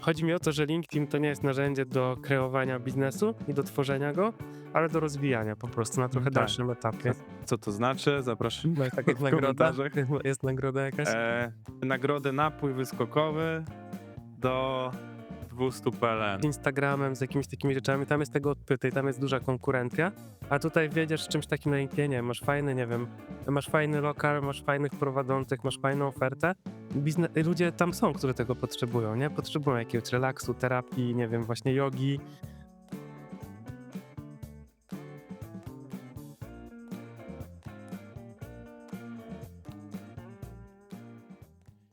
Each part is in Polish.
chodzi mi o to, że LinkedIn to nie jest narzędzie do kreowania biznesu i do tworzenia go, ale do rozwijania po prostu na trochę Tak. dalszym etapie. Co to znaczy? Zapraszam No, tak w komentarzach. Jest nagroda jakaś? E, nagrodę napój wyskokowy do 200 PLN. z Instagramem, z jakimiś takimi rzeczami, tam jest tego odpyty i tam jest duża konkurencja, a tutaj wiedziesz z czymś takim na LinkedInie, masz fajny, nie wiem, masz fajny lokal, masz fajnych prowadzących, masz fajną ofertę, Bizne ludzie tam są, którzy tego potrzebują, nie? Potrzebują jakiegoś relaksu, terapii, nie wiem, właśnie jogi,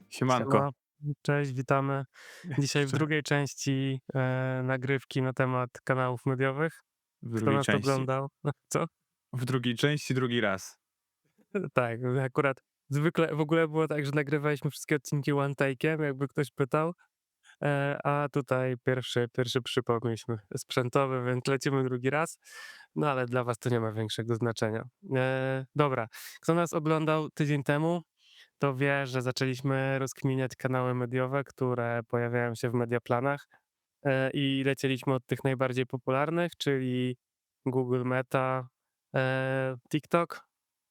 Siemanko. Siema. Cześć, witamy. Dzisiaj w Cze- drugiej części e, nagrywki na temat kanałów mediowych. W Kto drugiej nas części. oglądał? Co? W drugiej części drugi raz. Tak, akurat zwykle w ogóle było tak, że nagrywaliśmy wszystkie odcinki one take'iem, jakby ktoś pytał, e, a tutaj pierwszy, pierwszy przypał mieliśmy sprzętowy, więc lecimy drugi raz, no ale dla was to nie ma większego znaczenia. E, dobra, kto nas oglądał tydzień temu, to wie, że zaczęliśmy rozkminiać kanały mediowe, które pojawiają się w mediaplanach e, i lecieliśmy od tych najbardziej popularnych, czyli Google Meta, e, TikTok,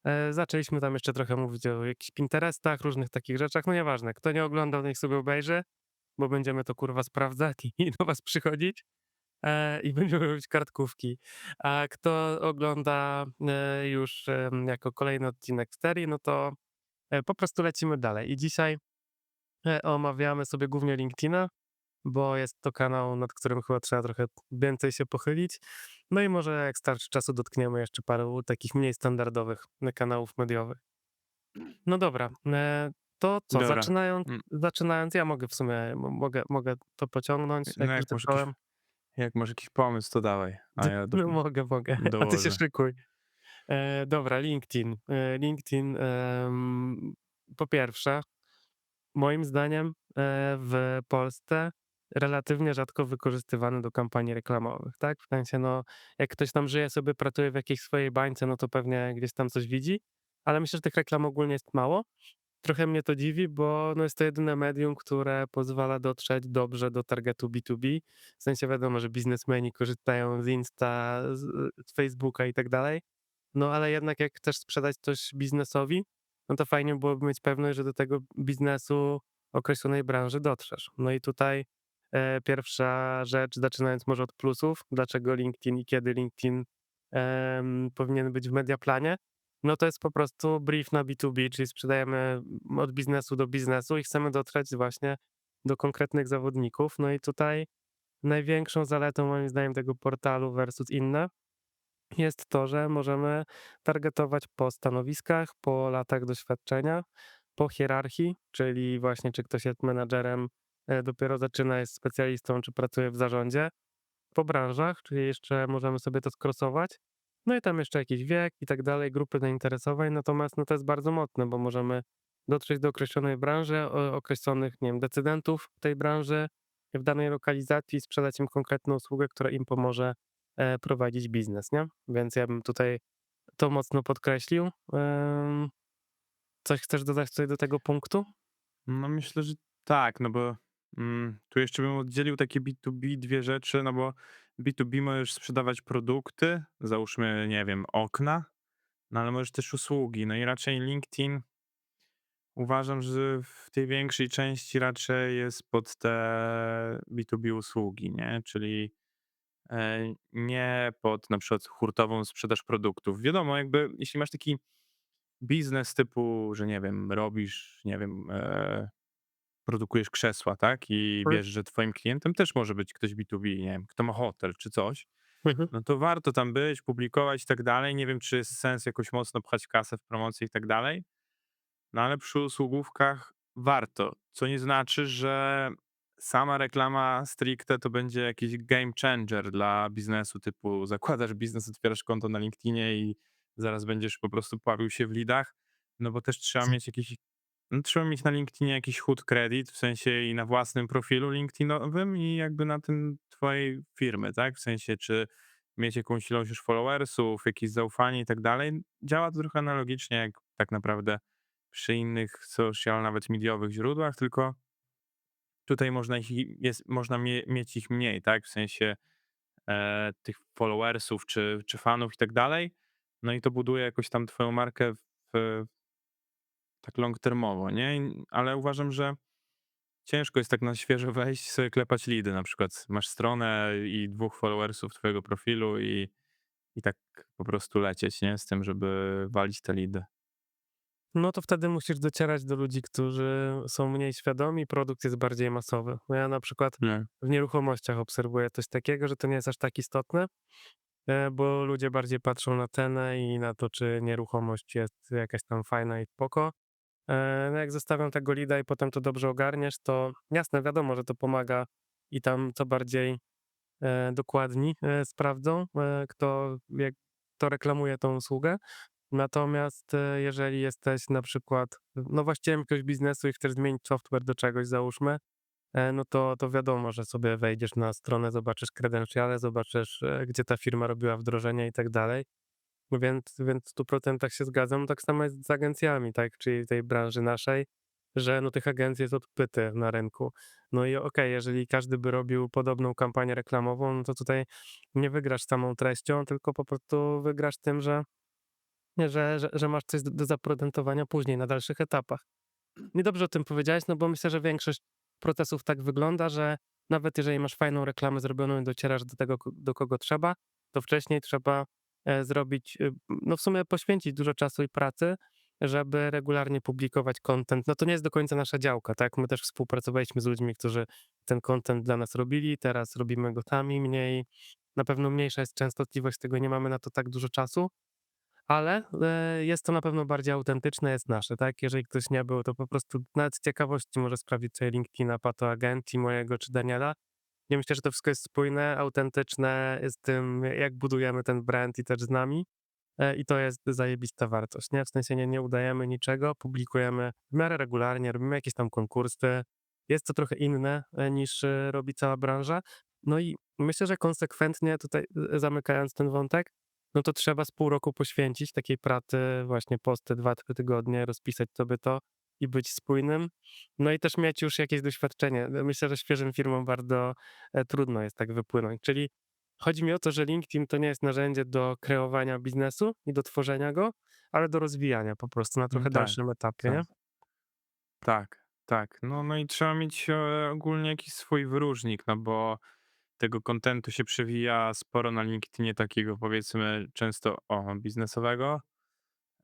E, Zaczęliśmy tam jeszcze trochę mówić o jakichś Pinterestach, różnych takich rzeczach. No nieważne, kto nie oglądał, niech sobie obejrzy, bo będziemy to kurwa sprawdzać i do was przychodzić i będziemy robić kartkówki. A kto ogląda już jako kolejny odcinek serii, no to po prostu lecimy dalej. I dzisiaj e, omawiamy sobie głównie LinkedIna, bo jest to kanał, nad którym chyba trzeba trochę więcej się pochylić. No i może jak starczy czasu dotkniemy jeszcze paru takich mniej standardowych e, kanałów mediowych. No dobra, e, to co, Dobra. zaczynając, Mm. zaczynając, ja mogę w sumie, mogę, mogę to pociągnąć, No jak jak już masz zacząłem. Jak masz jakiś pomysł, to dawaj. A ja do... No mogę, mogę, a ty się dołożę. szykuj. E, dobra, LinkedIn. E, LinkedIn po pierwsze, moim zdaniem e, w Polsce relatywnie rzadko wykorzystywany do kampanii reklamowych, tak? W sensie, no, jak ktoś tam żyje sobie, pracuje w jakiejś swojej bańce, no to pewnie gdzieś tam coś widzi, ale myślę, że tych reklam ogólnie jest mało. Trochę mnie to dziwi, bo no jest to jedyne medium, które pozwala dotrzeć dobrze do targetu B2B. W sensie wiadomo, że biznesmeni korzystają z Insta, z Facebooka i tak dalej. No ale jednak jak chcesz sprzedać coś biznesowi, no to fajnie byłoby mieć pewność, że do tego biznesu określonej branży dotrzesz. No i tutaj e, pierwsza rzecz, zaczynając może od plusów, dlaczego LinkedIn i kiedy LinkedIn em, powinien być w mediaplanie, no to jest po prostu brief na B2B, czyli sprzedajemy od biznesu do biznesu i chcemy dotrzeć właśnie do konkretnych zawodników. No i tutaj największą zaletą moim zdaniem tego portalu versus inne jest to, że możemy targetować po stanowiskach, po latach doświadczenia, po hierarchii, czyli właśnie czy ktoś jest menadżerem, e, dopiero zaczyna, jest specjalistą, czy pracuje w zarządzie, po branżach, czyli jeszcze możemy sobie to skrosować. No i tam jeszcze jakiś wiek i tak dalej, grupy zainteresowań, natomiast no to jest bardzo mocne, bo możemy dotrzeć do określonej branży, określonych, nie wiem, decydentów tej branży w danej lokalizacji, sprzedać im konkretną usługę, która im pomoże prowadzić biznes, nie? Więc ja bym tutaj to mocno podkreślił. Coś chcesz dodać tutaj do tego punktu? No myślę, że tak, no bo mm, tu jeszcze bym oddzielił takie B2B dwie rzeczy, no bo B2B możesz sprzedawać produkty, załóżmy, nie wiem, okna, no ale możesz też usługi. No i raczej LinkedIn uważam, że w tej większej części raczej jest pod te B2B usługi, nie? Czyli e, nie pod na przykład hurtową sprzedaż produktów. Wiadomo, jakby jeśli masz taki biznes typu, że nie wiem, robisz, nie wiem, e, produkujesz krzesła, tak? I Mhm. wiesz, że twoim klientem też może być ktoś B2B, nie wiem, kto ma hotel czy coś, Mhm. no to warto tam być, publikować i tak dalej. Nie wiem, czy jest sens jakoś mocno pchać kasę w promocję i tak dalej, no ale przy usługówkach warto, co nie znaczy, że sama reklama stricte to będzie jakiś game changer dla biznesu, typu zakładasz biznes, otwierasz konto na LinkedInie i zaraz będziesz po prostu pławił się w lidach, no bo też trzeba mieć jakiś, no trzeba mieć na LinkedInie jakiś hood credit, w sensie i na własnym profilu LinkedInowym i jakby na tym twojej firmy, tak? W sensie, czy mieć jakąś ilość już followersów, jakieś zaufanie i tak dalej. Działa to trochę analogicznie jak tak naprawdę przy innych social, nawet mediowych źródłach, tylko tutaj można ich jest można mie mieć ich mniej, tak, w sensie, e, tych followersów czy czy fanów i tak dalej. No i to buduje jakoś tam twoją markę w tak long termowo, nie? Ale uważam, że ciężko jest tak na świeżo wejść sobie klepać lidy. Na przykład masz stronę i 2 followersów twojego profilu i i tak po prostu lecieć, nie? Z tym, żeby walić te lidy. No to wtedy musisz docierać do ludzi, którzy są mniej świadomi, produkt jest bardziej masowy. No ja na przykład Nie. w nieruchomościach obserwuję coś takiego, że to nie jest aż tak istotne, e, bo ludzie bardziej patrzą na cenę i na to, czy nieruchomość jest jakaś tam fajna i spoko. E, No jak zostawią tego lida i potem to dobrze ogarniesz, to jasne, wiadomo, że to pomaga i tam co bardziej e, dokładni sprawdzą, kto, jak, kto reklamuje tą usługę. Natomiast e, jeżeli jesteś na przykład no właścicielem jakiegoś biznesu i chcesz zmienić software do czegoś, załóżmy, e, no to, to wiadomo, że sobie wejdziesz na stronę, zobaczysz kredensiale, zobaczysz, e, gdzie ta firma robiła wdrożenia i tak dalej. Więc, więc w 100% się zgadzam. Tak samo jest z agencjami, tak, czyli tej branży naszej, że no tych agencji jest odpyty na rynku. No i okej, jeżeli każdy by robił podobną kampanię reklamową, no to tutaj nie wygrasz samą treścią, tylko po prostu wygrasz tym, że że że że masz coś do do później, na dalszych etapach. I dobrze o tym powiedziałeś, no bo myślę, że większość procesów tak wygląda, że nawet jeżeli masz fajną reklamę zrobioną i docierasz do tego, do kogo trzeba, to wcześniej trzeba, e, zrobić, y, no w sumie poświęcić dużo czasu i pracy, żeby regularnie publikować content. No to nie jest do końca nasza działka, tak? My też współpracowaliśmy z ludźmi, którzy ten content dla nas robili, teraz robimy go sami, mniej na pewno mniejsza jest częstotliwość tego, nie mamy na to tak dużo czasu, ale, e, jest to na pewno bardziej autentyczne, jest nasze, tak? Jeżeli ktoś nie był, to po prostu nawet z ciekawości może sprawdzić sobie LinkedIna Pato Agenti mojego czy Daniela. Ja myślę, że to wszystko jest spójne, autentyczne z tym, jak budujemy ten brand i też z nami. E, I to jest zajebista wartość, nie? W sensie nie, nie udajemy niczego, publikujemy w miarę regularnie, robimy jakieś tam konkursy. Jest to trochę inne e, niż e, robi cała branża. No i myślę, że konsekwentnie tutaj e, zamykając ten wątek, no to trzeba z pół roku poświęcić takiej pracy, właśnie posty 2-3 tygodnie, rozpisać sobie to i być spójnym. No i też mieć już jakieś doświadczenie. Myślę, że świeżym firmom bardzo e, trudno jest tak wypłynąć. Czyli chodzi mi o to, że LinkedIn to nie jest narzędzie do kreowania biznesu i do tworzenia go, ale do rozwijania po prostu na trochę Mm, tak, dalszym etapie, tak. Tak, tak. No no i trzeba mieć, e, ogólnie jakiś swój wyróżnik, no bo tego kontentu się przewija sporo na LinkedInie takiego powiedzmy często, o, biznesowego,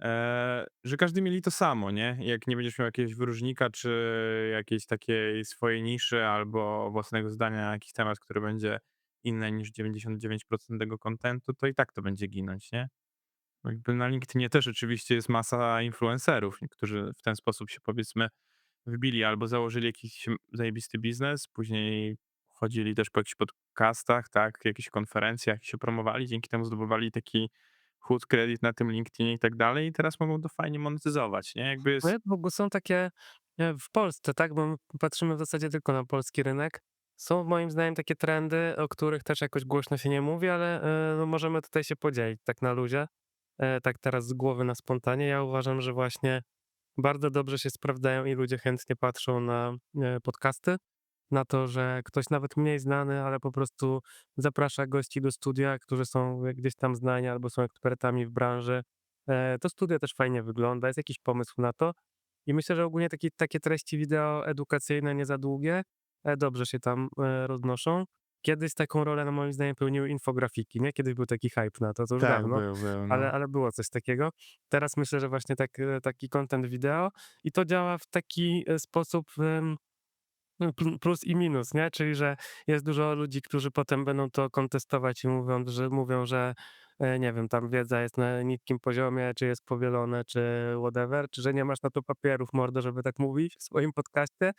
eee, że każdy mieli to samo, nie? Jak nie będziesz miał jakiegoś wyróżnika, czy jakiejś takiej swojej niszy, albo własnego zdania na jakiś temat, który będzie inny niż 99% tego kontentu, to i tak to będzie ginąć, nie? Jakby na LinkedInie też oczywiście jest masa influencerów, którzy w ten sposób się powiedzmy wbili albo założyli jakiś zajebisty biznes, później chodzili też po jakichś podcastach, tak, jakieś konferencjach się promowali, dzięki temu zdobywali taki hud kredyt na tym LinkedInie i tak dalej i teraz mogą to fajnie monetyzować, nie? Jakby jest, w ogóle są takie w Polsce, tak, bo my patrzymy w zasadzie tylko na polski rynek. Są moim zdaniem takie trendy, o których też jakoś głośno się nie mówi, ale e, no możemy tutaj się podzielić tak na luzie, e, tak teraz z głowy na spontanie. Ja uważam, że właśnie bardzo dobrze się sprawdzają i ludzie chętnie patrzą na e, podcasty, na to, że ktoś nawet mniej znany, ale po prostu zaprasza gości do studia, którzy są gdzieś tam znani albo są ekspertami w branży. E, To studio też fajnie wygląda, jest jakiś pomysł na to. I myślę, że ogólnie takie, takie treści wideo edukacyjne, nie za długie, e, dobrze się tam e, roznoszą. Kiedyś taką rolę, no moim zdaniem, pełniły infografiki, nie? Kiedyś był taki hype na to, to już tak, dawno, był, był, no. ale, ale było coś takiego. Teraz myślę, że właśnie tak, taki content wideo i to działa w taki sposób plus i minus, nie? Czyli, że jest dużo ludzi, którzy potem będą to kontestować i mówią, że mówią, że e, nie wiem, tam wiedza jest na niskim poziomie, czy jest powielone, czy whatever, czy że nie masz na to papierów, mordo, żeby tak mówić w swoim podcaście.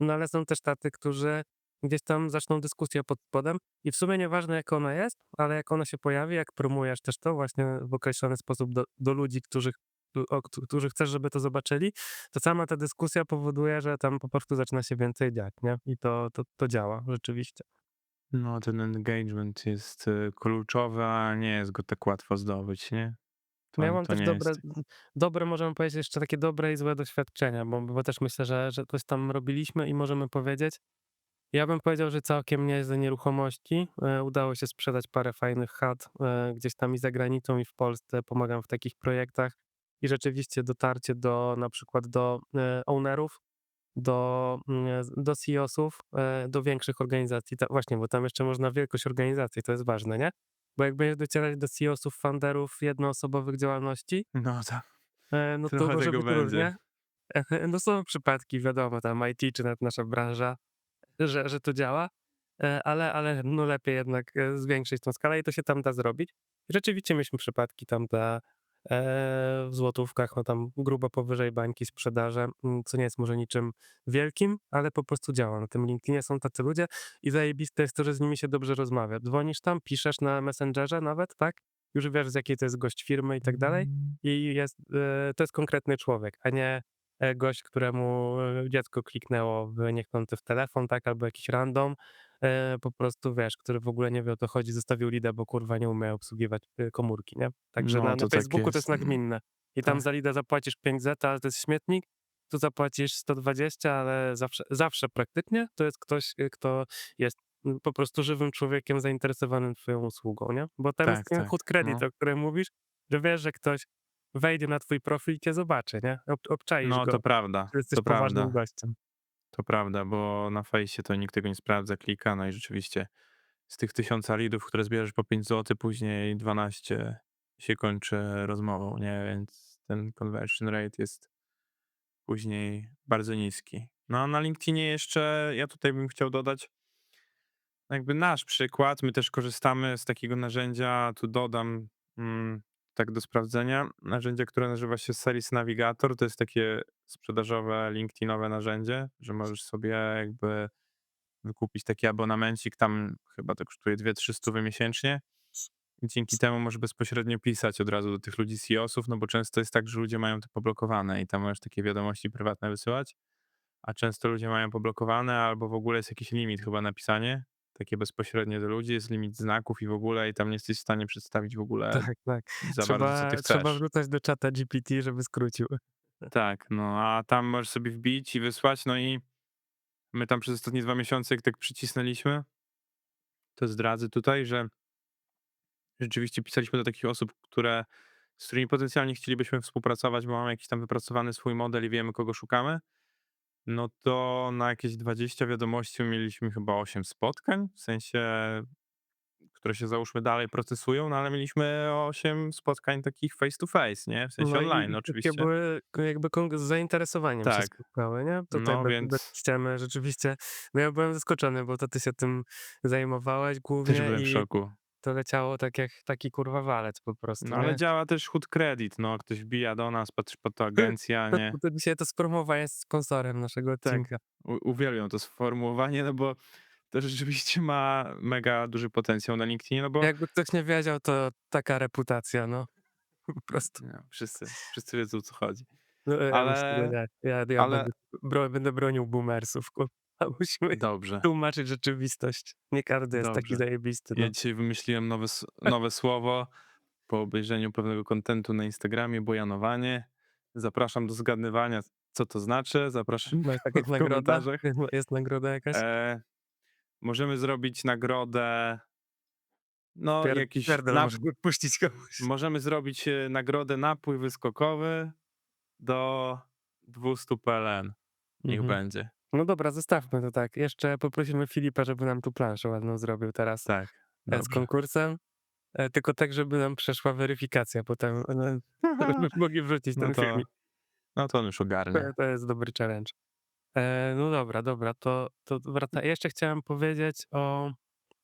No ale są też tacy, którzy gdzieś tam zaczną dyskusję pod spodem i w sumie nieważne jak ona jest, ale jak ona się pojawi, jak promujesz też to właśnie w określony sposób do, do ludzi, których, o, któ- którzy chcesz, żeby to zobaczyli, to sama ta dyskusja powoduje, że tam po prostu zaczyna się więcej dziać, nie? I to, to, to działa rzeczywiście. No, ten engagement jest y, kluczowy, a nie jest go tak łatwo zdobyć, nie? No ja To mam to też nie dobre jest dobre możemy powiedzieć jeszcze takie dobre i złe doświadczenia, bo bo też myślę, że że coś tam robiliśmy i możemy powiedzieć. Ja bym powiedział, że całkiem nieźle nieruchomości. E, udało się sprzedać parę fajnych chat, e, gdzieś tam i za granicą, i w Polsce. Pomagam w takich projektach i rzeczywiście dotarcie do na przykład do, e, ownerów, do, mm, do CEO-sów, e, do większych organizacji. Ta właśnie, bo tam jeszcze można wielkość organizacji, to jest ważne, nie? Bo jak będziesz docierać do CEO-sów, founderów jednoosobowych działalności, No tak, e, no to może być będzie. różnie. No są przypadki, wiadomo, tam IT czy nawet nasza branża, że że to działa, e, ale ale no lepiej jednak, e, zwiększyć tą skalę i to się tam da zrobić. Rzeczywiście mieliśmy przypadki tam e, w złotówkach, no tam grubo powyżej bańki sprzedaże, mm, co nie jest może niczym wielkim, ale po prostu działa. Na tym LinkedInie są tacy ludzie i zajebiste jest to, że z nimi się dobrze rozmawia. Dzwonisz tam, piszesz na Messengerze nawet, tak? Już wiesz, z jakiej to jest gość firmy i tak dalej i jest, e, to jest konkretny człowiek, a nie, e, gość, któremu, e, dziecko kliknęło w niechcący w telefon, tak, albo jakiś random, e, po prostu wiesz, który w ogóle nie wie o co chodzi, zostawił leada, bo kurwa nie umie obsługiwać, y, komórki, nie? Także No, na na to tak Facebooku to jest jest, mm. nagminne i tam Tak. za leada zapłacisz 5 zeta, ale to jest śmietnik, tu zapłacisz 120, ale zawsze zawsze praktycznie to jest ktoś, y, kto jest, mm, po prostu żywym człowiekiem zainteresowanym twoją usługą, nie? Bo tam jest Tak, ten tak, hot credit, no. o którym mówisz, że wiesz, że ktoś wejdzie na twój profil i cię zobaczy, nie? Ob obczaisz No go, to prawda, że jesteś to poważnym prawda. gościem. To prawda, bo na fejsie to nikt tego nie sprawdza, klika, no i rzeczywiście z tych 1000 leadów, które zbierzesz po 5 zł, później 12 się kończy rozmową, nie? Więc ten conversion rate jest później bardzo niski. No a na LinkedInie jeszcze ja tutaj bym chciał dodać jakby nasz przykład. My też korzystamy z takiego narzędzia, tu dodam mm, tak do sprawdzenia, narzędzie, które nazywa się Sales Navigator. To jest takie sprzedażowe, LinkedInowe narzędzie, że możesz sobie jakby wykupić taki abonamencik, tam chyba to kosztuje 2-3 stówy miesięcznie. I dzięki temu możesz bezpośrednio pisać od razu do tych ludzi CEO-sów, no bo często jest tak, że ludzie mają to poblokowane i tam możesz takie wiadomości prywatne wysyłać, a często ludzie mają poblokowane albo w ogóle jest jakiś limit chyba na pisanie, takie bezpośrednie do ludzi, jest limit znaków i w ogóle i tam nie jesteś w stanie przedstawić w ogóle Tak, tak. za bardzo, co Trzeba ty trzeba chcesz. wrzucać do czata GPT, żeby skrócił. Tak, no a tam możesz sobie wbić i wysłać, no i my tam przez ostatnie 2 miesiące, jak tak przycisnęliśmy, to zdradzę tutaj, że rzeczywiście pisaliśmy do takich osób, które, z którymi potencjalnie chcielibyśmy współpracować, bo mamy jakiś tam wypracowany swój model i wiemy, kogo szukamy. No to na jakieś 20 wiadomości mieliśmy chyba 8 spotkań, w sensie, które się załóżmy dalej procesują, no ale mieliśmy 8 spotkań takich face to face, nie? W sensie No online i takie oczywiście. były k jakby z zainteresowaniem się Tak. spotkały, nie? Tutaj No bez więc bez ściemy rzeczywiście, no ja byłem zaskoczony, bo to ty się tym zajmowałeś też głównie byłem w i szoku. To leciało tak jak taki kurwa walec po prostu, No ale nie? działa też hood credit, no ktoś wbija do nas, patrzy, po to agencja, nie? To dzisiaj to spromowa jest sponsorem naszego Tak. odcinka. U uwielbiam to sformułowanie, no bo to rzeczywiście ma mega duży potencjał na LinkedInie, no bo Jakby ktoś nie wiedział, to taka reputacja, no. Po prostu. no, wszyscy, wszyscy wiedzą, o co chodzi. No, ja że Ale nie. Ja ja ale będę bro będę bronił boomersów, kurwa. Musimy dobrze, tłumaczyć rzeczywistość. Nie każdy jest taki dobrze. zajebisty, no. Ja dzisiaj wymyśliłem nowe nowe słowo po obejrzeniu pewnego kontentu na Instagramie, bojanowanie. Zapraszam do zgadywania, co to znaczy, zapraszam Masz jakąś w nagroda? komentarzach. Jest nagroda jakaś? E, możemy zrobić nagrodę, no Pier jakiś pierdol nap możemy puścić komuś. możemy zrobić, e, nagrodę napój wyskokowy do 200 PLN. Niech Mhm. będzie. No dobra, zostawmy to tak. Jeszcze poprosimy Filipa, żeby nam tu planszę ładną zrobił teraz, Tak, e, z dobrze. konkursem, e, tylko tak, żeby nam przeszła weryfikacja potem, no, żebyśmy mogli wrzucić No ten to filmik. no to on już To ogarnie. to jest dobry challenge. E, no dobra, dobra, to to wraca jeszcze chciałem powiedzieć o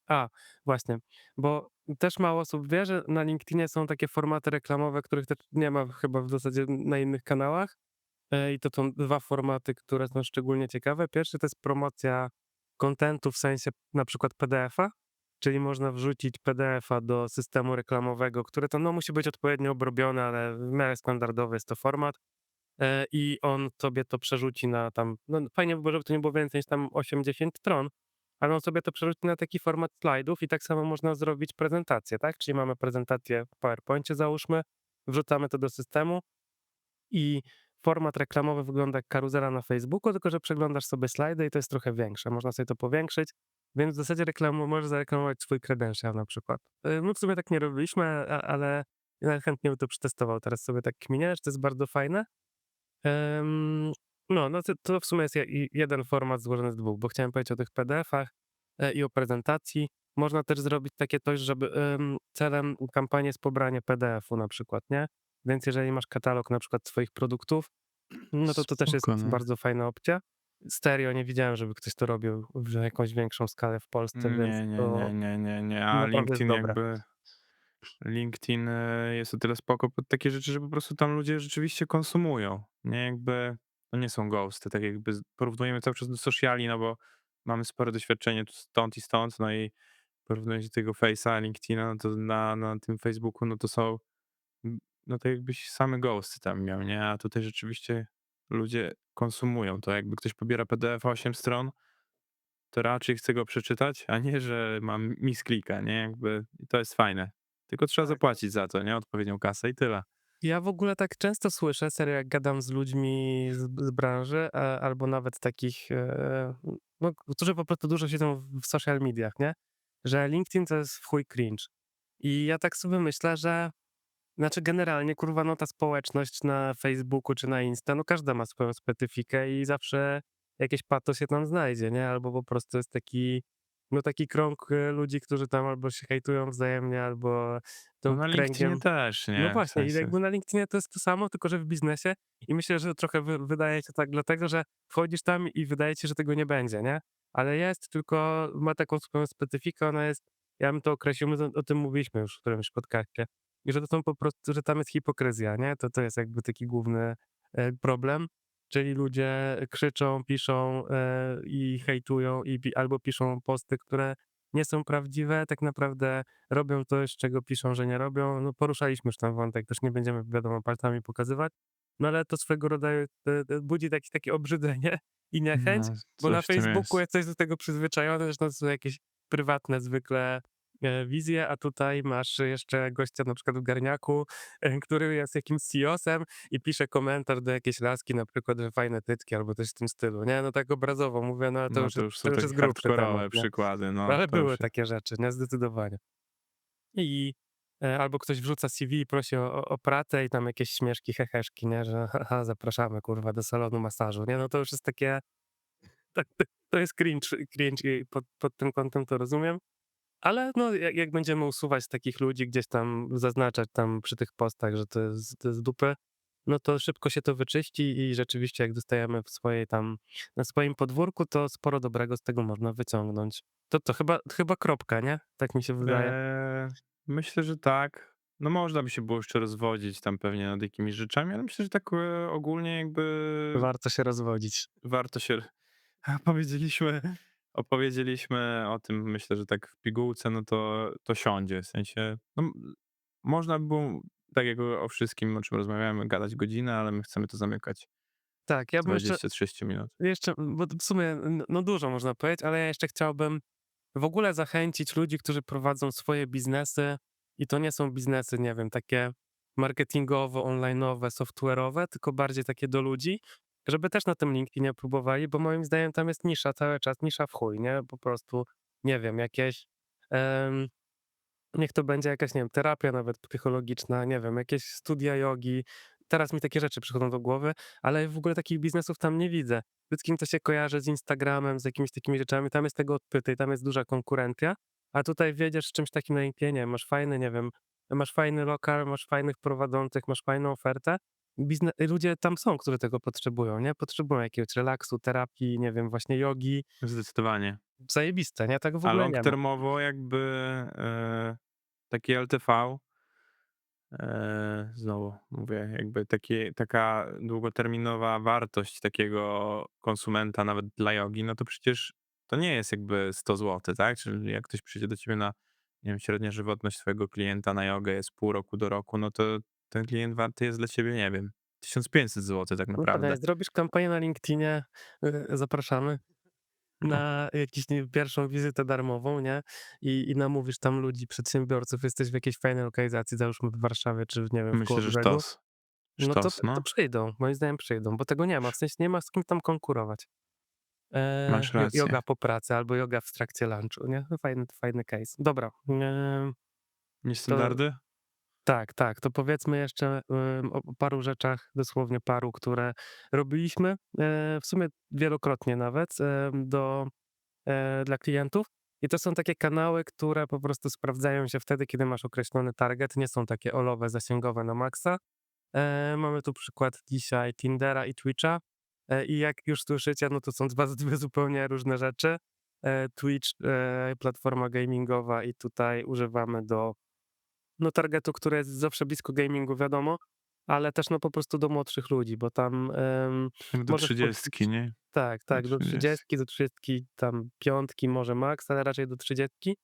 a, właśnie, bo też mało osób wie, że na LinkedInie są takie formaty reklamowe, których też nie ma chyba w zasadzie na innych kanałach, e, i to są 2 formaty, które są szczególnie ciekawe. Pierwszy to jest promocja kontentu, w sensie na przykład PDF-a, czyli można wrzucić PDF-a do systemu reklamowego, które to, no, musi być odpowiednio obrobione, ale w miarę standardowy jest to format, e, i on sobie to przerzuci na tam no fajnie by było, żeby to nie było więcej niż tam 8-10 stron, ale on sobie to przerzuci na taki format slajdów i tak samo można zrobić prezentację, tak? Czyli mamy prezentację w PowerPoincie załóżmy wrzucamy to do systemu i format reklamowy wygląda jak karuzela na Facebooku, tylko że przeglądasz sobie slajdy i to jest trochę większe. Można sobie to powiększyć, więc w zasadzie reklamu możesz zareklamować swój credential na przykład. Y, My w sumie tak nie robiliśmy, ale chętnie bym to przetestował. Teraz sobie tak kminię, że to jest bardzo fajne. Em, No, no to, to w sumie jest jeden format złożony z dwóch, bo chciałem powiedzieć o tych PDF-ach e, i o prezentacji. Można też zrobić takie coś, żeby em, celem kampanii jest pobranie PDF-u na przykład, nie? Więc jeżeli masz katalog na przykład swoich produktów, no to to też jest Spoko, no. bardzo fajna opcja. Stereo nie widziałem, żeby ktoś to robił w jakąś większą skalę w Polsce, więc Nie, nie, to nie, nie, nie, nie. A LinkedIn jakby. LinkedIn e, jest o tyle spoko pod takie rzeczy, że po prostu tam ludzie rzeczywiście konsumują. Nie jakby. To nie są ghosty, tak jakby porównujemy cały czas do sociali, no bo mamy spore doświadczenie stąd i stąd, no i porównując do tego Face'a, LinkedIna, no to na, na tym Facebooku, no to są no to jakbyś same ghosty tam miał, nie? A tutaj rzeczywiście ludzie konsumują to. Jakby ktoś pobiera PDF 8 stron, to raczej chce go przeczytać, a nie, że mam misklika, nie? Jakby to jest fajne. Tylko trzeba Tak. zapłacić za to, nie? Odpowiednią kasę i tyle. Ja w ogóle tak często słyszę, serio, jak gadam z ludźmi z, z branży, e, albo nawet takich, e, no, którzy po prostu dużo siedzą w- w social mediach, nie? Że LinkedIn to jest w chuj cringe. I ja tak sobie myślę, że znaczy generalnie, kurwa, no ta społeczność na Facebooku czy na Insta, no każda ma swoją specyfikę i zawsze jakieś patos się tam znajdzie, nie? Albo po prostu jest taki, no taki krąg e, ludzi, którzy tam albo się hejtują wzajemnie, albo No tą na kręgiem... LinkedInie też, nie? No W właśnie, i sensie- jakby na LinkedInie to jest to samo, tylko że w biznesie. I myślę, że trochę wy, wydaje się tak dlatego, że wchodzisz tam i wydaje ci się, że tego nie będzie, nie? Ale jest, tylko ma taką swoją specyfikę, ona jest, ja bym to określił, my o tym mówiliśmy już w którymś podcaście, i że to są po prostu, że tam jest hipokryzja, nie? To, to jest jakby taki główny e, problem, czyli ludzie krzyczą, piszą e, i hejtują, i, albo piszą posty, które nie są prawdziwe, tak naprawdę robią to, z czego piszą, że nie robią. No poruszaliśmy już ten wątek, też nie będziemy wiadomo palcami pokazywać, no ale to swego rodzaju e, budzi takie, takie obrzydzenie i niechęć, No, bo na coś Facebooku jest. jesteś do tego przyzwyczajony, że to są jakieś prywatne zwykle e, wizje, a tutaj masz jeszcze gościa na przykład w garniaku, e, który jest jakimś CEO-sem i pisze komentarz do jakiejś laski, na przykład, że fajne tytki albo coś w tym stylu, nie? No tak obrazowo mówię, no to, No już, to już są to już jest grubszy temat, przykłady. No, Ale były jest- takie rzeczy, nie? Zdecydowanie. I e, albo ktoś wrzuca CV i prosi o, o- pracę i tam jakieś śmieszki, heheszki, nie? Że haha, zapraszamy, kurwa, do salonu masażu, nie? No to już jest takie, tak, to- jest cringe, cringe pod, pod tym kątem to rozumiem. Ale no, jak, jak będziemy usuwać takich ludzi, gdzieś tam zaznaczać tam przy tych postach, że to jest, to jest dupy, no to szybko się to wyczyści i rzeczywiście jak dostajemy w swojej tam, na swoim podwórku, to sporo dobrego z tego można wyciągnąć. To to chyba, chyba kropka, nie? Tak mi się wydaje. Eee, myślę, że tak. No można by się było jeszcze rozwodzić tam pewnie nad jakimiś rzeczami, ale myślę, że tak e, ogólnie jakby Warto się rozwodzić. warto się. Powiedzieliśmy, opowiedzieliśmy o tym, myślę, że tak w pigułce, no to, to siądzie. W sensie, no, można by było, tak jak o wszystkim, o czym rozmawiamy, gadać godzinę, ale my chcemy to zamykać Tak, ja bym jeszcze, 20-30 minut. jeszcze, bo w sumie no dużo można powiedzieć, ale ja jeszcze chciałbym w ogóle zachęcić ludzi, którzy prowadzą swoje biznesy i to nie są biznesy, nie wiem, takie marketingowe, online'owe, software'owe, tylko bardziej takie do ludzi, żeby też na tym LinkedInie próbowali, bo moim zdaniem tam jest nisza cały czas, nisza w chuj, nie? Po prostu, nie wiem, jakieś niech to będzie jakaś, nie wiem, terapia nawet psychologiczna, nie wiem, jakieś studia jogi. Teraz mi takie rzeczy przychodzą do głowy, ale w ogóle takich biznesów tam nie widzę. Wszystkim to się kojarzy z Instagramem, z jakimiś takimi rzeczami. Tam jest tego odpyty i tam jest duża konkurencja, a tutaj wiedziesz z czymś takim na LinkedInie, masz fajny, nie wiem, masz fajny lokal, masz fajnych prowadzących, masz fajną ofertę. Bizne- ludzie tam są, którzy tego potrzebują, nie? Potrzebują jakiegoś relaksu, terapii, nie wiem, właśnie jogi. Zdecydowanie. Zajebiste, nie? Tak w A ogóle long nie ma. termowo jakby e, taki LTV, e, znowu mówię, jakby taki, taka długoterminowa wartość takiego konsumenta nawet dla jogi, no to przecież to nie jest jakby 100 zł, tak? Czyli jak ktoś przyjdzie do ciebie na, nie wiem, średnia żywotność twojego klienta na jogę jest pół roku do roku, no to ten klient warty jest dla ciebie, nie wiem, 1500 zł tak No naprawdę. tak, zrobisz kampanię na LinkedInie, y, zapraszamy. na jakiś, nie pierwszą wizytę darmową, nie, i i namówisz tam ludzi, przedsiębiorców, jesteś w jakiejś fajnej lokalizacji, załóżmy w Warszawie czy w nie wiem, w Myślę, że Kołobrzegu, sztos. no to Sztos, to no. przyjdą, moim zdaniem przyjdą, bo tego nie ma, w sensie nie ma z kim tam konkurować. Eee, Masz rację. joga po pracy albo joga w trakcie lunchu, nie? No fajny fajny case. Dobra, to Niestandardy? Tak, tak, to powiedzmy jeszcze, o paru rzeczach, dosłownie paru, które robiliśmy, eee, w sumie wielokrotnie nawet, do eee, dla klientów. I to są takie kanały, które po prostu sprawdzają się wtedy, kiedy masz określony target, nie są takie olowe, zasięgowe na maksa. Eee, mamy tu przykład dzisiaj Tindera i Twitcha. E, I jak już słyszycie, no to są dwa dwie zupełnie różne rzeczy. E, Twitch, e, platforma gamingowa i tutaj używamy do no targetu, który jest zawsze blisko gamingu, wiadomo, ale też no po prostu do młodszych ludzi, bo tam Tak do możesz 30, poczuć nie? tak, tak, do 30. 30, do 30, tam piątki może maks, ale raczej do 30.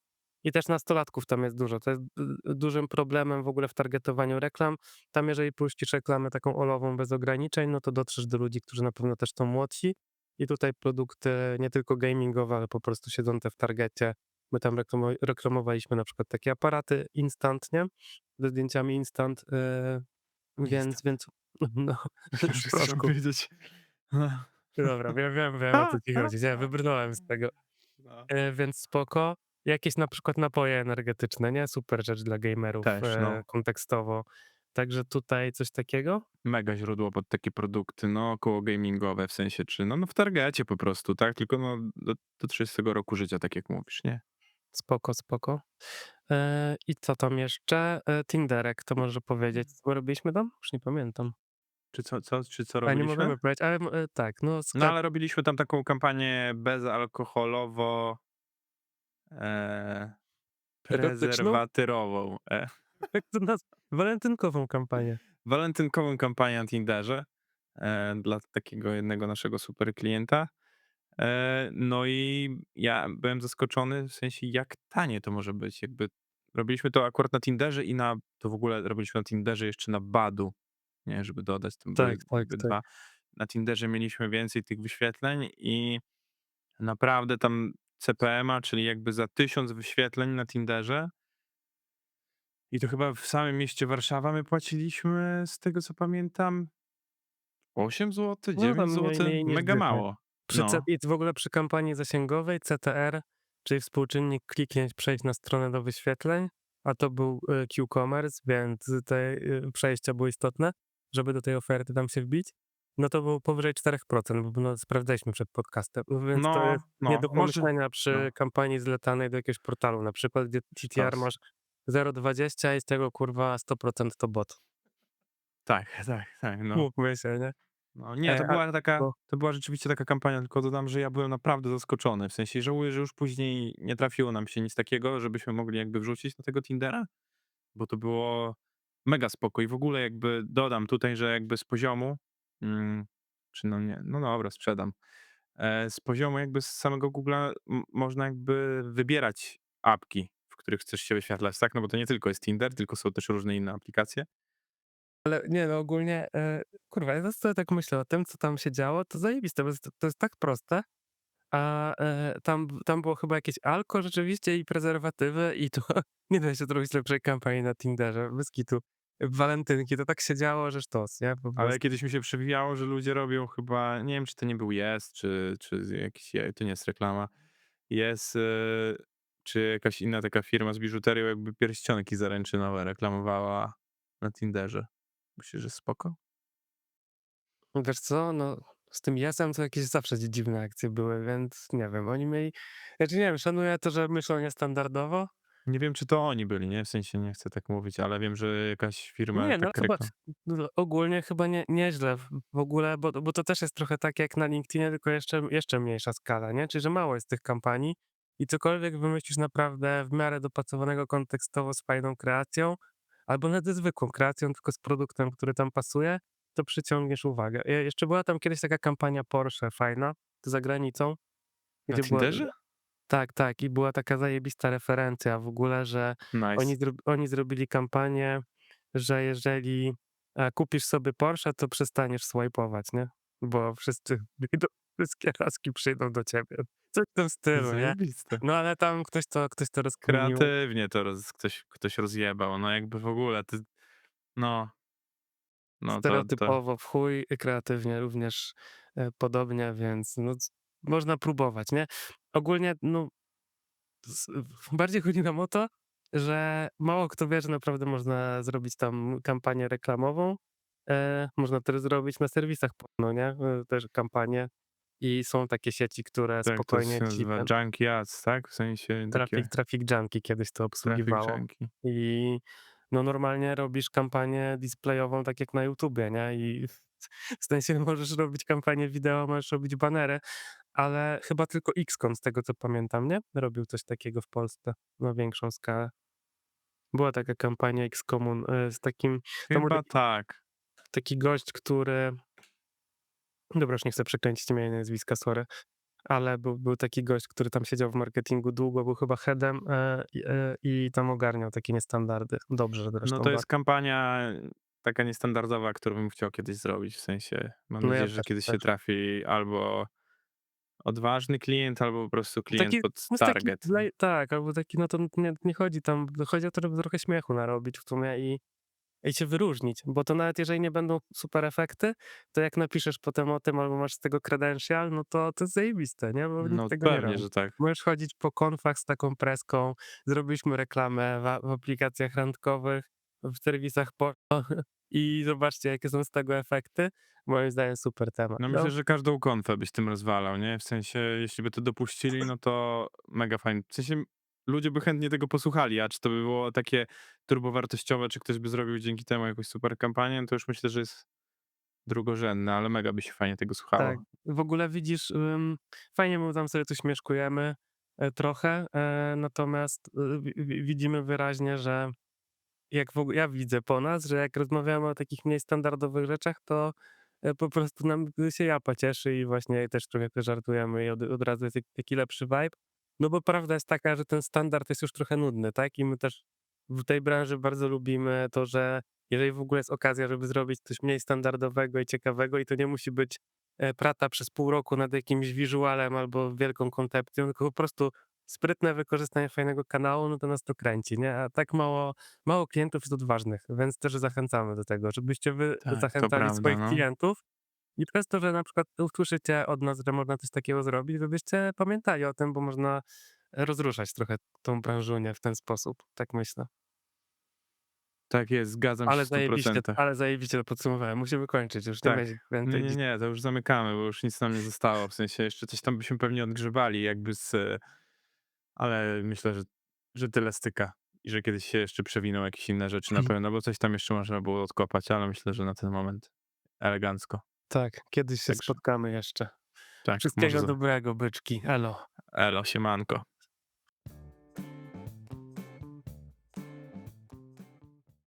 I też nastolatków tam jest dużo. To jest d dużym problemem w ogóle w targetowaniu reklam. Tam jeżeli puścisz reklamę taką olową bez ograniczeń, no to dotrzesz do ludzi, którzy na pewno też są młodsi. I tutaj produkty nie tylko gamingowe, ale po prostu siedzące w targecie. My tam reklamo reklamowaliśmy na przykład takie aparaty instant, nie, ze zdjęciami instant, eee, więc Instant. więc no, powiedzieć no. Dobra, wiem, wiem, wiem o co ci chodzi. Nie, wybrnąłem z tego. No. E, więc spoko. Jakieś na przykład napoje energetyczne, nie? Super rzecz dla gamerów, Też, e, no. kontekstowo. Także tutaj coś takiego. Mega źródło pod takie produkty, no około gamingowe, w sensie czy no no w targecie po prostu, tak? Tylko no do do 30 roku życia, tak jak mówisz, nie? Spoko, spoko. E, I co tam jeszcze? E, Tinderek, to może powiedzieć, co robiliśmy tam? Już nie pamiętam. Czy co co czy co A nie robiliśmy? możemy powiedzieć, ale m e, tak, no No sklep ale robiliśmy tam taką kampanię bezalkoholowo Erotyczną? prezerwatyrową, e. Jak to nazw walentynkową kampanię. Walentynkową kampanię na Tinderze, e, dla takiego jednego naszego super klienta. E, no i ja byłem zaskoczony, w sensie jak tanie to może być. Jakby robiliśmy to akurat na Tinderze i na to w ogóle robiliśmy na Tinderze jeszcze na Badu, nie, żeby dodać, to były Tak, tak, jakby tak. 2. Na Tinderze mieliśmy więcej tych wyświetleń i naprawdę tam CPM-a, czyli jakby za 1000 wyświetleń na Tinderze i to chyba w samym mieście Warszawa my płaciliśmy, z tego co pamiętam 8 zł, No 9 tam mniej zł, mniej niż mega dychę. mało. Przy C No. i w ogóle przy kampanii zasięgowej CTR, czyli współczynnik kliknięć, przejść na stronę do wyświetleń, a to był, y, Q-commerce, więc te, y, przejścia były istotne, żeby do tej oferty tam się wbić. No to było powyżej 4%, bo no sprawdzaliśmy przed podcastem, więc to No, jest nie no, do może pomyślenia przy no. kampanii zletanej do jakiegoś portalu, na przykład, gdzie CTR Sztos. masz 0,20 i z tego kurwa 100% to bot. Tak, tak, tak, no. Umówmy się, nie? No nie, to E, a była taka to była rzeczywiście taka kampania, tylko dodam, że ja byłem naprawdę zaskoczony, w sensie żałuję, że już później nie trafiło nam się nic takiego, żebyśmy mogli jakby wrzucić na tego Tindera, bo to było mega spoko i w ogóle jakby dodam tutaj, że jakby z poziomu, mm, czy no nie, no dobra, sprzedam. E, z poziomu jakby z samego Google'a m można jakby wybierać apki, w których chcesz się wyświetlać, tak? No bo to nie tylko jest Tinder, tylko są też różne inne aplikacje. Ale nie no, ogólnie, e, kurwa, ja sobie tak myślę o tym, co tam się działo, to zajebiste, bo jest to jest tak proste, a, e, tam tam było chyba jakieś alko rzeczywiście i prezerwatywy i to nie da się zrobić lepszej kampanii na Tinderze, bez kitu. Walentynki to tak się działo, że sztos, nie? Po Ale prostu. kiedyś mi się przewijało, że ludzie robią chyba, nie wiem czy to nie był Yes, czy czy jakiś to nie jest reklama. Yes, y, czy jakaś inna taka firma z biżuterią jakby pierścionki zaręczynowe reklamowała na Tinderze. Myślisz, że spoko? Wiesz co, no z tym Yesem to jakieś zawsze dzi dziwne akcje były, więc nie wiem, oni mieli znaczy nie wiem, szanuję to, że myślą niestandardowo. Nie wiem, czy to oni byli, nie? W sensie nie chcę tak mówić, ale wiem, że jakaś firma Nie, no tak chyba reklam no ogólnie chyba nie nieźle w w ogóle, bo bo to też jest trochę tak jak na LinkedInie, tylko jeszcze jeszcze mniejsza skala, nie? Czyli że mało jest tych kampanii i cokolwiek wymyślisz naprawdę w miarę dopasowanego kontekstowo z fajną kreacją, albo nawet zwykłą kreacją, tylko z produktem, który tam pasuje, to przyciągniesz uwagę. Je jeszcze była tam kiedyś taka kampania Porsche fajna, za granicą, Na gdzie była Tinderze? tak, tak i była taka zajebista referencja w ogóle, że oni Nice. zro oni zrobili kampanię, że jeżeli, e, kupisz sobie Porsche, to przestaniesz swajpować, nie? Bo wszyscy wszystkie laski przyjdą do ciebie. Coś w tym stylu, nie? Zajebiste. No ale tam ktoś to, ktoś to rozkminił. Kreatywnie to roz, ktoś, ktoś rozjebał, no jakby w ogóle, ty, no, no to, Stereotypowo w chuj, kreatywnie również e, podobnie, więc no, c- można próbować, nie? Ogólnie, no, w- bardziej chodzi nam o to, że mało kto wie, że naprawdę można zrobić tam kampanię reklamową. E, można też zrobić na serwisach porno, nie? E, też kampanie i są takie sieci, które tak, to spokojnie się ci ten junkie ads, tak? W sensie traffic, takie traffic junkie kiedyś to obsługiwało. I no normalnie robisz kampanię displayową tak jak na YouTubie, nie? I w sensie możesz robić kampanię wideo, możesz robić banery, ale chyba tylko XCON z tego co pamiętam, nie? Robił coś takiego w Polsce na większą skalę. Była taka kampania XCOMu e, z takim, Chyba tak. taki gość, który, dobra już nie chcę przekręcić imienia i nazwiska, sorry, ale był, był taki gość, który tam siedział w marketingu długo, był chyba headem e, i- e, i tam ogarniał takie niestandardy. Dobrze No zresztą. to bardzo. jest kampania taka niestandardowa, którą bym chciał kiedyś zrobić, w sensie mam No ja nadzieję, że też, kiedyś się też. trafi albo odważny klient, albo po prostu klient Taki, pod no taki target. dla, tak, albo taki, no to nie, nie chodzi tam, chodzi o to, żeby trochę śmiechu narobić w sumie i, i się wyróżnić, bo to nawet jeżeli nie będą super efekty, to jak napiszesz potem o tym, albo masz z tego credential, no to to jest zajebiste, nie? Bo No tego nie pewnie, robi. że tak. Możesz chodzić po konfach z taką preską, zrobiliśmy reklamę w, w aplikacjach randkowych, w serwisach porno i zobaczcie, jakie są z tego efekty. Moim zdaniem super temat. No myślę, że każdą konfę byś tym rozwalał, nie? W sensie, jeśli by to dopuścili, no to mega fajnie. W sensie ludzie by chętnie tego posłuchali, a czy to by było takie turbowartościowe, czy ktoś by zrobił dzięki temu jakąś super kampanię, to już myślę, że jest drugorzędne, ale mega by się fajnie tego słuchało. Tak, w ogóle widzisz, fajnie my tam sobie tu śmieszkujemy e, trochę, e, natomiast wi- widzimy wyraźnie, że jak w ogóle, ja widzę po nas, że jak rozmawiamy o takich mniej standardowych rzeczach, to e, po prostu nam się japa cieszy i właśnie też trochę żartujemy i od, od razu jest taki lepszy vibe. No bo prawda jest taka, że ten standard jest już trochę nudny, tak? I my też w tej branży bardzo lubimy to, że jeżeli w ogóle jest okazja, żeby zrobić coś mniej standardowego i ciekawego i to nie musi być e, prata przez pół roku nad jakimś wizualem albo wielką koncepcją, tylko po prostu sprytne wykorzystanie fajnego kanału, no to nas to kręci, nie? A tak mało, mało klientów jest odważnych, więc też zachęcamy do tego, żebyście wy Tak, to zachęcali prawda, swoich no. klientów i przez to, że na przykład usłyszycie od nas, że można coś takiego zrobić, żebyście pamiętali o tym, bo można rozruszać trochę tą branżunię w ten sposób, tak myślę. Tak jest, zgadzam się Ale zajebiście, 100%. ale zajebiście to podsumowałem. Musimy kończyć, już nie Tak. będzie Nie, więcej. nie, nie, to już zamykamy, bo już nic nam nie zostało. W sensie jeszcze coś tam byśmy pewnie odgrzebali, jakby z. Ale myślę, że, że tyle styka. I że kiedyś się jeszcze przewiną jakieś inne rzeczy na pewno, bo coś tam jeszcze można było odkopać, ale myślę, że na ten moment elegancko. Tak, kiedyś się Także- spotkamy jeszcze. Tak, Wszystkiego może za- dobrego, byczki. Elo. Elo, siemanko.